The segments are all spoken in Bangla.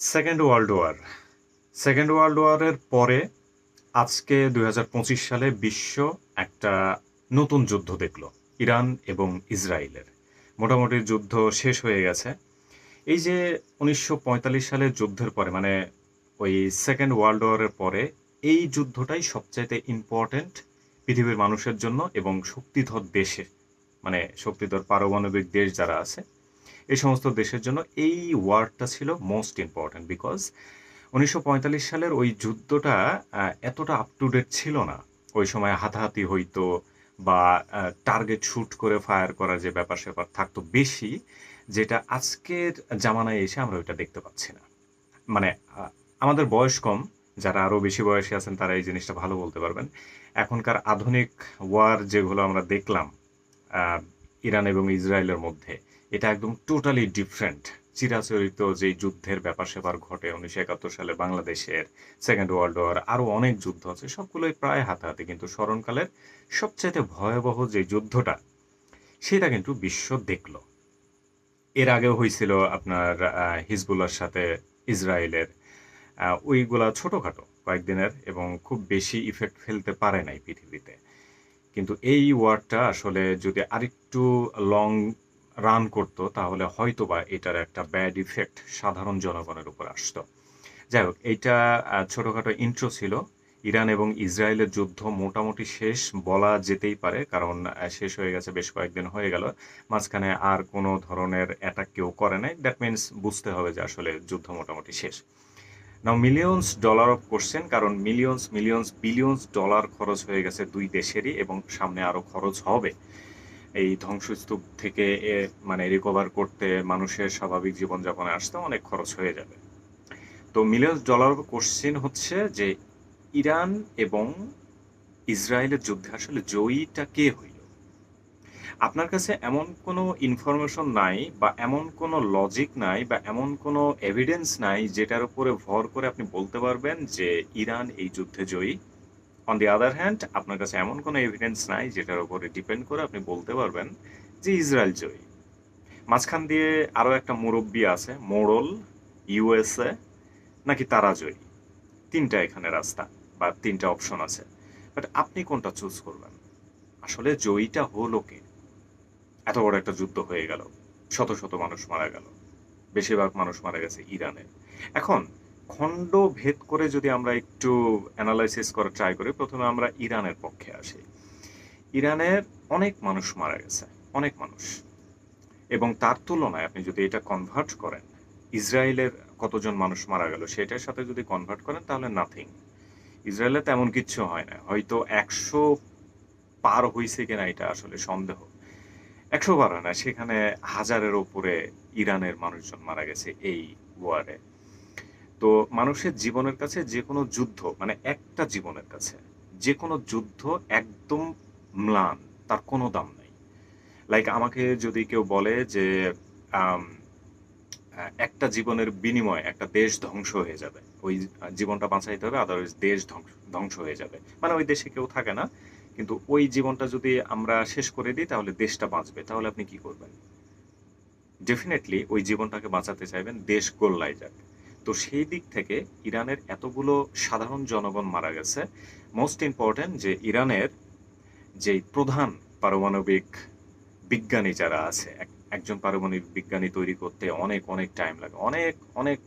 Second world war second world ওয়ারের পরে আজকে দুই হাজার পঁচিশ সালে বিশ্ব একটা নতুন যুদ্ধ দেখল, ইরান এবং ইসরায়েলের। মোটামুটি যুদ্ধ শেষ হয়ে গেছে। এই যে উনিশশো সালের যুদ্ধের পরে মানে ওই সেকেন্ড ওয়ার্ল্ড ওয়ারের পরে, এই যুদ্ধটাই সবচাইতে ইম্পর্ট্যান্ট পৃথিবীর মানুষের জন্য এবং শক্তিধর দেশে মানে শক্তিধর পারমাণবিক দেশ যারা আছে এই সমস্ত দেশের জন্য এই ওয়ার্ডটা ছিল মোস্ট ইম্পর্ট্যান্ট বিকজ উনিশশো পঁয়তাল্লিশ সালের ওই যুদ্ধটা এতটা আপ টু ডেট ছিল না। ওই সময় হাতাহাতি হইতো বা টার্গেট শুট করে ফায়ার করার যে ব্যাপার স্যাপার থাকতো বেশি, যেটা আজকের জামানায় এসে আমরা ওইটা দেখতে পাচ্ছি না। মানে আমাদের বয়স কম, যারা আরও বেশি বয়সী আছেন তারা এই জিনিসটা ভালো বলতে পারবেন। এখনকার আধুনিক ওয়ার যেগুলো আমরা দেখলাম ইরান এবং ইসরায়েলের মধ্যে এটা একদম টোটালি ডিফারেন্ট চিরাচরিত যে যুদ্ধের ব্যাপার স্যাপার ঘটে উনিশশো একাত্তর সালে বাংলাদেশের সেকেন্ড ওয়ার্ল্ড ওয়ার আরও অনেক যুদ্ধ আছে সবগুলোই প্রায় হাতাহাতি কিন্তু স্মরণকালের সবচেয়ে ভয়াবহ যে যুদ্ধটা সেটা কিন্তু বিশ্ব দেখল। এর আগেও হয়েছিল আপনার আহ, হিজবুল্লাহর সাথে ইসরায়েলের ওইগুলা ছোটোখাটো কয়েকদিনের এবং খুব বেশি ইফেক্ট ফেলতে পারে নাই পৃথিবীতে। কিন্তু এই ওয়ারটা আসলে যদি আরেকটু লং রান করতো, তাহলে হয়তোবা এটার একটা ব্যাড ইফেক্ট সাধারণ জনগণের উপর আসতো। যাই হোক, এইটা ছোটোখাটো ইন্ট্রো ছিল। ইরান এবং ইসরায়েলের যুদ্ধ মোটামুটি শেষ বলা যেতেই পারে, কারণ শেষ হয়ে গেছে, বেশ কয়েকদিন হয়ে গেল। মাঝখানে আর কোনো ধরনের অ্যাটাক কেউ করে নাই। দ্যাট মিনস বুঝতে হবে যে আসলে যুদ্ধ মোটামুটি শেষ। Now millions dollar of question কারণ মিলিয়নস মিলিয়নস বিলিয়নস ডলার খরচ হয়ে গেছে দুই দেশেরই এবং সামনে আরও খরচ হবে। এই ধ্বংসস্তূপ থেকে মানে রিকভার করতে মানুষের স্বাভাবিক জীবনযাপনে আসতে অনেক খরচ হয়ে যাবে। তো মিলিয়ন ডলার কোশ্চেন হচ্ছে যে ইরান এবং ইসরায়েলের যুদ্ধে আসলে জয়ীটা কে হইল? আপনার কাছে এমন কোনো ইনফরমেশন নাই বা এমন কোনো লজিক নাই বা এমন কোনো এভিডেন্স নাই যেটার উপরে ভর করে আপনি বলতে পারবেন যে ইরান এই যুদ্ধে জয়ী? অন দি আদার হ্যান্ড আপনার কাছে এমন কোনো এভিডেন্স নাই যেটার উপরে ডিপেন্ড করে আপনি বলতে পারবেন যে ইসরায়েল জয়ী। মাঝখান দিয়ে আরও একটা মুরব্বী আছে, মোড়ল ইউএসএ নাকি তারা জয়ী। তিনটা এখানে রাস্তা বা তিনটা অপশন আছে। বাট আপনি কোনটা চুজ করবেন? আসলে জয়ীটা হলো কে? এত বড় একটা যুদ্ধ হয়ে গেল। শত শত মানুষ মারা গেল। বেশিরভাগ মানুষ মারা গেছে ইরানে। এখন খণ্ড ভেদ করে যদি আমরা একটু অ্যানালাইসিস করার ট্রাই করি, প্রথমে আমরা ইরানের পক্ষে আসি। ইরানের অনেক মানুষ মারা গেছে, অনেক মানুষ। এবং তার তুলনায় আপনি যদি এটা কনভার্ট করেন, ইসরায়েলের কতজন মানুষ মারা গেল সেটার সাথে যদি কনভার্ট করেন, তাহলে নাথিং ইসরায়েলে তেমন কিচ্ছু হয় না, হয়তো একশো পার হয়েছে কিনা এটা আসলে সন্দেহ। একশো বার হয় না, সেখানে হাজারের ওপরে ইরানের মানুষজন মারা গেছে এই ওয়ারে তো মানুষের জীবনের কাছে যে কোনো যুদ্ধ মানে একটা জীবনের কাছে যে কোনো যুদ্ধ একদম ম্লান, তার কোনো দাম নেই। লাইক আমাকে যদি কেউ বলে যে একটা জীবনের বিনিময়ে একটা দেশ ধ্বংস হয়ে যাবে, ওই জীবনটা বাঁচাইতে হবে আদারওয়াইজ দেশ ধ্বংস ধ্বংস হয়ে যাবে। মানে ওই দেশে কেউ থাকে না, কিন্তু ওই জীবনটা যদি আমরা শেষ করে দিই, তাহলে দেশটা বাঁচবে। তাহলে আপনি কি করবেন? ডেফিনেটলি ওই জীবনটাকে বাঁচাতে চাইবেন, দেশ গোল্লায় যাক। তো সেই দিক থেকে ইরানের এতগুলো সাধারণ জনগণ মারা গেছে। মোস্ট ইম্পর্টেন্ট যে ইরানের যে প্রধান পারমাণবিক বিজ্ঞানী যারা আছে, এক- একজন পারমাণবিক বিজ্ঞানী তৈরি করতে অনেক অনেক টাইম লাগে। অনেক অনেক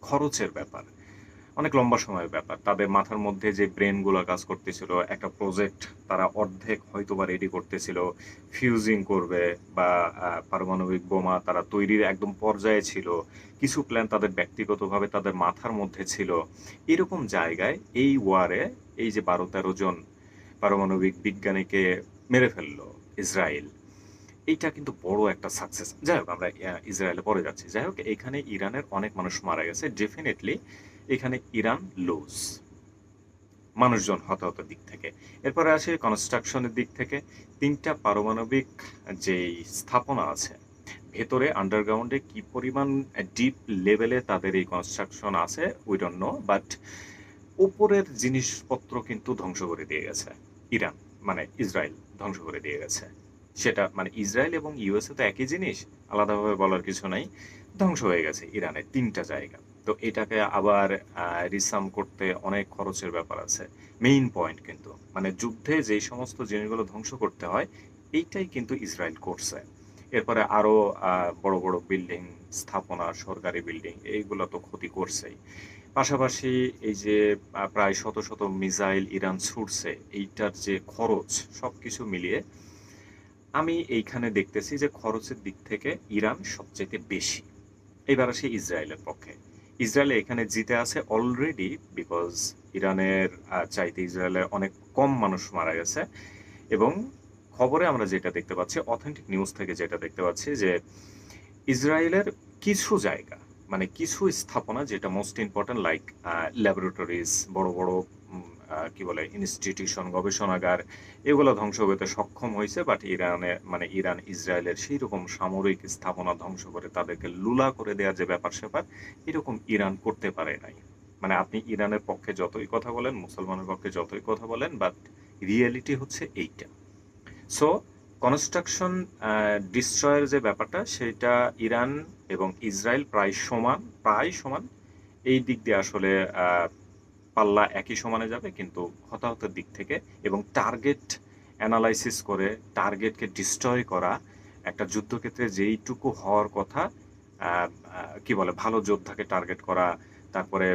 খরচের ব্যাপার। অনেক লম্বা সময়ের ব্যাপার। তাদের মাথার মধ্যে যে ব্রেনগুলো কাজ করতেছিল, একটা প্রজেক্ট তারা অর্ধেক হয়তো বা রেডি করতেছিল ফিউজিং করবে বা পারমাণবিক বোমা তারা তৈরির একদম পর্যায়ে ছিল। কিছু প্ল্যান তাদের ব্যক্তিগতভাবে তাদের মাথার মধ্যে ছিল। এরকম জায়গায় এই ওয়ারে এই যে বারো তেরো জন পারমাণবিক বিজ্ঞানীকে মেরে ফেলল ইসরায়েল। এইটা কিন্তু বড় একটা সাকসেস যাই হোক, আমরা ইসরায়েলে পরে যাচ্ছি। যাই হোক, এখানে ইরানের অনেক মানুষ মারা গেছে। ডেফিনেটলি এখানে ইরান, লুজ। মানুষজন হতাহত দিক থেকে। এরপরে আসে কনস্ট্রাকশনের দিক থেকে। তিনটা পারমাণবিক যে স্থাপনা আছে, ভেতরে আন্ডারগ্রাউন্ডে কি পরিমাণ ডিপ লেভেলে তাদের এই কনস্ট্রাকশন আছে উই ডোন্ট নো বাট উপরের জিনিসপত্র কিন্তু ধ্বংস করে দিয়ে গেছে। ইরান মানে ইসরায়েল ধ্বংস করে দিয়ে গেছে। সেটা মানে ইসরায়েল এবং ইউএসএ তো একই জিনিস, আলাদাভাবে বলার কিছু নাই, ধ্বংস হয়ে গেছে ইরানের তিনটা জায়গা। তো এটাকে আবার রিসাম করতে অনেক খরচের ব্যাপার আছে। মেইন পয়েন্ট কিন্তু মানে যুদ্ধে যেই সমস্ত জিনিসগুলো ধ্বংস করতে হয় এইটাই কিন্তু ইসরায়েল করছে। এরপরে আরও আহ, বড় বড় বিল্ডিং স্থাপনা সরকারি বিল্ডিং এইগুলো তো ক্ষতি করছেই। পাশাপাশি এই যে প্রায় শত শত মিসাইল ইরান ছুটছে এইটার যে খরচ সবকিছু মিলিয়ে আমি এইখানে দেখতেছি যে খরচের দিক থেকে ইরান সবচেয়ে বেশি। এবার আসি ইসরায়েলের পক্ষে। ইসরায়েল এখানে জিতে আছে অলরেডি বিকজ ইরানের চাইতে ইসরায়েলের অনেক কম মানুষ মারা গেছে। এবং খবরে আমরা যেটা দেখতে পাচ্ছি অথেন্টিক নিউজ থেকে যেটা দেখতে পাচ্ছি যে ইসরায়েলের কিছু জায়গা মানে কিছু স্থাপনা যেটা মোস্ট ইম্পর্টেন্ট লাইক ল্যাবরেটরিজ বড় বড় কি বলে ইনস্টিটিউশন গবেষণাগার, এগুলো ধ্বংস করতে সক্ষম হয়েছে বাট ইরানে মানে ইরান, ইসরায়েলের সেই রকম সামরিক স্থাপনা ধ্বংস করে তাদেরকে লুলা করে দেওয়ার যে ব্যাপার স্যাপার, এরকম ইরান করতে পারে নাই। মানে আপনি ইরানের পক্ষে যতই কথা বলেন, মুসলমানের পক্ষে যতই কথা বলেন বাট রিয়েলিটি হচ্ছে এইটা। সো কনস্ট্রাকশন ডিস্ট্রয়ের যে ব্যাপারটা, সেটা ইরান এবং ইসরায়েল প্রায় সমান প্রায় সমান। এই দিক দিয়ে আসলে পাল্লা একই সমানে যাবে, কিন্তু হতাহতের দিক থেকে এবং টার্গেট অ্যানালাইসিস করে টার্গেটকে ডিস্ট্রয় করা একটা যুদ্ধক্ষেত্রে যেইটুকু হওয়ার কথা কি বলে, ভালো যোদ্ধাকে টার্গেট করা, তারপরে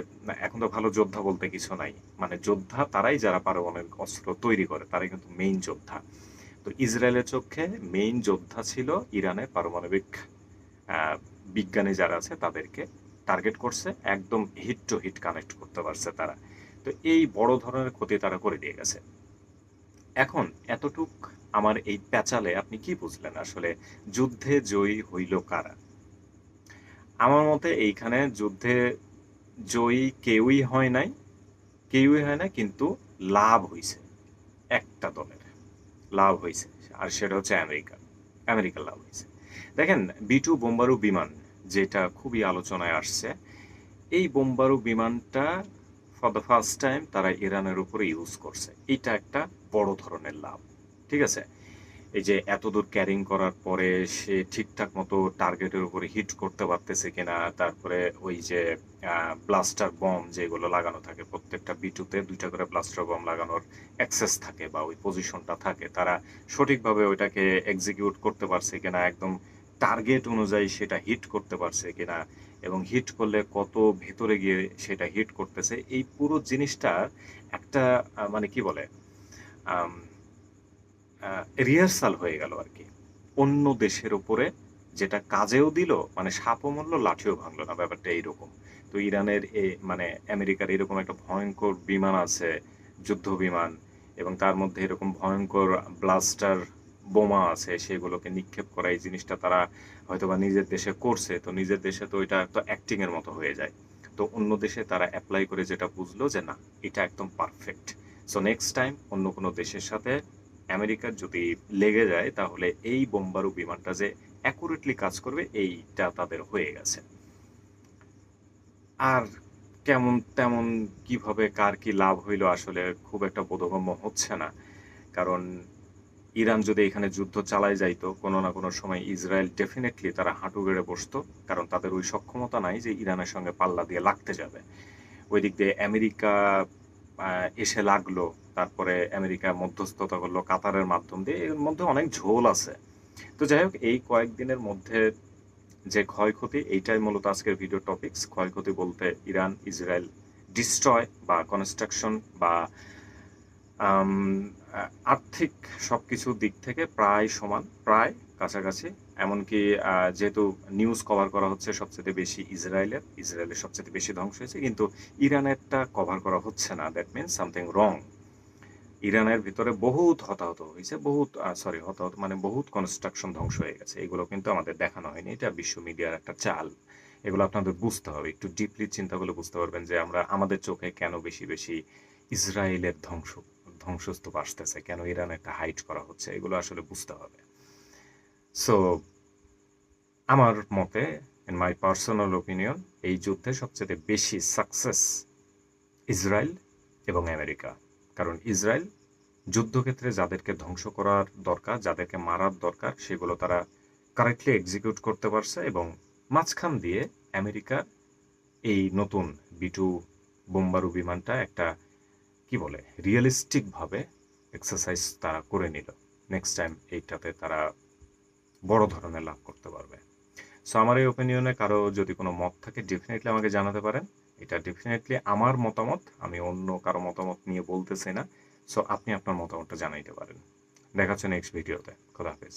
এখন তো ভালো যোদ্ধা বলতে কিছু নাই। মানে যোদ্ধা তারাই যারা পারমাণবিক অস্ত্র তৈরি করে, তারাই কিন্তু মেইন যোদ্ধা। তো ইসরায়েলের চোখে মেইন যোদ্ধা ছিল ইরানের পারমাণবিক বিজ্ঞানী যারা আছে তাদেরকে টার্গেট করছে, একদম হিট টু হিট কানেক্ট করতে পারছে তারা। তো এই বড় ধরনের ক্ষতি তারা করে দিয়ে গেছে। এখন এতটুক আমার এই প্যাচালে আপনি কি বুঝলেন আসলে? যুদ্ধে জয়ী হইল কারা? আমার মতে এইখানে যুদ্ধে জয়ী কেউই হয় নাই, কেউই হয় না কিন্তু লাভ হইছে একটা দলের। লাভ হয়েছে আর সেটা হচ্ছে আমেরিকা। আমেরিকার লাভ হয়েছে দেখেন বিটু বোম্বারু বিমান যেটা খুবই আলোচনায় আসছে, এই বোম্বারু বিমানটা ফর দ্য ফার্স্ট টাইম তারা ইরানের উপরে ইউজ করছে। এটা একটা বড় ধরনের লাভ। ঠিক আছে? এই যে এতদূর ক্যারিং করার পরে সে ঠিকঠাক মতো টার্গেটের উপরে হিট করতে পারতেছে কিনা, তারপরে ওই যে ব্লাস্টার বম যেগুলো লাগানো থাকে, প্রত্যেকটা বিটুতে দুইটা করে ব্লাস্টার বম লাগানোর অ্যাক্সেস থাকে বা ওই পজিশনটা থাকে, তারা সঠিকভাবে ওইটাকে এক্সিকিউট করতে পারছে কিনা, একদম টার্গেট অনুযায়ী সেটা হিট করতে পারছে কিনা এবং হিট করলে কত ভেতরে গিয়ে সেটা হিট করতেছে, এই পুরো জিনিসটা একটা মানে কি বলে রিহার্সাল হয়ে গেল আর কি। অন্য দেশের উপরে যেটা কাজেও দিল মানে সাপও মরলো, লাঠিও ভাঙলো না, ব্যাপারটা এইরকম। তো ইরানের এ মানে আমেরিকার এরকম একটা ভয়ঙ্কর বিমান আছে, যুদ্ধ বিমান, এবং তার মধ্যে এরকম ভয়ঙ্কর ব্লাস্টার বোমা আছে, সেগুলোকে নিক্ষেপ করা, এই জিনিসটা তারা হয়তোবা নিজের দেশে করছে। তো নিজের দেশে তো এটা একটা অ্যাক্টিং এর মতো হয়ে যায়। তো অন্য দেশে তারা অ্যাপ্লাই করে যেটা বুঝলো যে না, এটা একদম পারফেক্ট সো নেক্সট টাইম অন্য কোনো দেশের সাথে আমেরিকার যদি লেগে যায়, তাহলে এই বোম্বারু বিমানটা যে অ্যাকুরেটলি কাজ করবে, এইটা তাদের হয়ে গেছে। আর কেমন তেমন কীভাবে, কার কি লাভ হইল আসলে খুব একটা বোধগম্য হচ্ছে না। কারণ ইরান যদি এখানে যুদ্ধ চালায় যাইতো, কোনো না কোনো সময় ইসরায়েল ডেফিনেটলি তারা হাঁটু গেড়ে বসতো, কারণ তাদের ওই সক্ষমতা নাই যে ইরানের সঙ্গে পাল্লা দিয়ে লাগতে যাবে। ওই দিক দিয়ে আমেরিকা এসে লাগল, তারপরে আমেরিকা মধ্যস্থতা করল কাতারের মাধ্যম দিয়ে, এর মধ্যে অনেক ঝোল আছে। তো যাই হোক, এই কয়েকদিনের মধ্যে যে ক্ষয়ক্ষতি, এইটাই মূলত আজকের ভিডিও টপিকস ক্ষয়ক্ষতি বলতে ইরান, ইসরায়েল ডিস্ট্রয় বা কনস্ট্রাকশন বা আর্থিক সবকিছু দিক থেকে প্রায় সমান, প্রায় কাছাকাছি। এমনকি যেহেতু নিউজ কভার করা হচ্ছে সবচেয়ে বেশি ইসরায়েলের ইসরায়েলের সবচেয়ে বেশি ধ্বংস হয়েছে, কিন্তু ইরানেরটা কভার করা হচ্ছে না। দ্যাট মিনস সামথিং রং ইরানের ভিতরে বহুত হতাহত হয়েছে, বহুত সরি হতাহত মানে বহুত কনস্ট্রাকশন ধ্বংস হয়ে গেছে। এগুলো কিন্তু আমাদের দেখানো হয়নি, এটা বিশ্ব মিডিয়ার একটা চাল। এগুলো আপনাদের বুঝতে হবে, একটু ডিপলি চিন্তা করলে বুঝতে পারবেন যে আমরা আমাদের চোখে কেন বেশি বেশি ইসরায়েলের ধ্বংস ধ্বংসস্তূপ আসতেছে, কেন ইরানেরটা হাইট করা হচ্ছে? এগুলো আসলে বুঝতে হবে। সো আমার মতে ইন মাই পার্সোনাল ওপিনিয়ন এই যুদ্ধে সবচেয়ে বেশি সাকসেস ইসরায়েল এবং আমেরিকা। কারণ ইসরায়েল যুদ্ধক্ষেত্রে যাদেরকে ধ্বংস করার দরকার, যাদেরকে মারার দরকার, সেগুলো তারা কারেক্টলি এক্সিকিউট করতে পারছে এবং মাঝখান দিয়ে আমেরিকা এই নতুন বিটু বোম্বারু বিমানটা একটা কি বলে রিয়েলিস্টিকভাবে এক্সারসাইজ তারা করে নিল। নেক্সট টাইম এইটাতে তারা বড় ধরনের লাভ করতে পারবে। সো আমার এই ওপিনিয়নে কারও যদি কোনো মত থাকে ডেফিনেটলি আমাকে জানাতে পারেন। এটা ডেফিনেটলি আমার মতামত, আমি অন্য কারও মতামত নিয়ে বলতেছি না। সো আপনি আপনার মতামতটা জানাইতে পারেন। দেখা হচ্ছে নেক্সট ভিডিওতে খোদা হাফেজ।